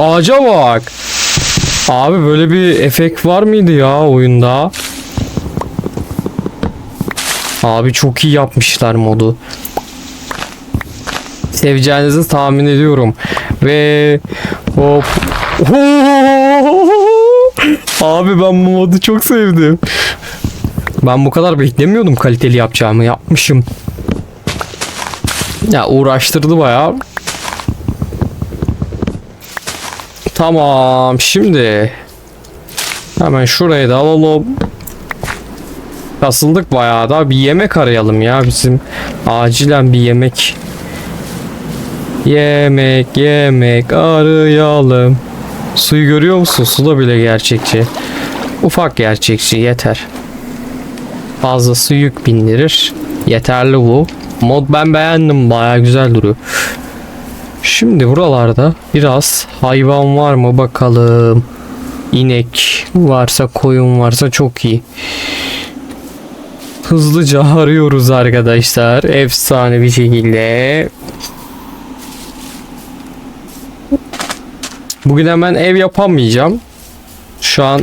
Ağaca bak. Abi böyle bir efekt var mıydı ya oyunda? Abi çok iyi yapmışlar modu. Seveceğinizi tahmin ediyorum. Ve hop. Abi ben bu modu çok sevdim. Ben bu kadar beklemiyordum kaliteli yapacağımı. Yapmışım. Ya uğraştırdı bayağı. Tamam şimdi hemen şurayı da alalım. Kasıldık bayağı da bir yemek arayalım ya bizim acilen bir yemek. Yemek yemek arayalım. Suyu görüyor musun? Su da bile gerçekçi. Ufak gerçekçi yeter. Fazlası yük bindirir. Yeterli bu. Mod ben beğendim. Baya güzel duruyor. Şimdi buralarda biraz hayvan var mı bakalım. İnek varsa koyun varsa çok iyi. Hızlıca arıyoruz arkadaşlar. Efsane bir şekilde. Bugün hemen ev yapamayacağım. Şu an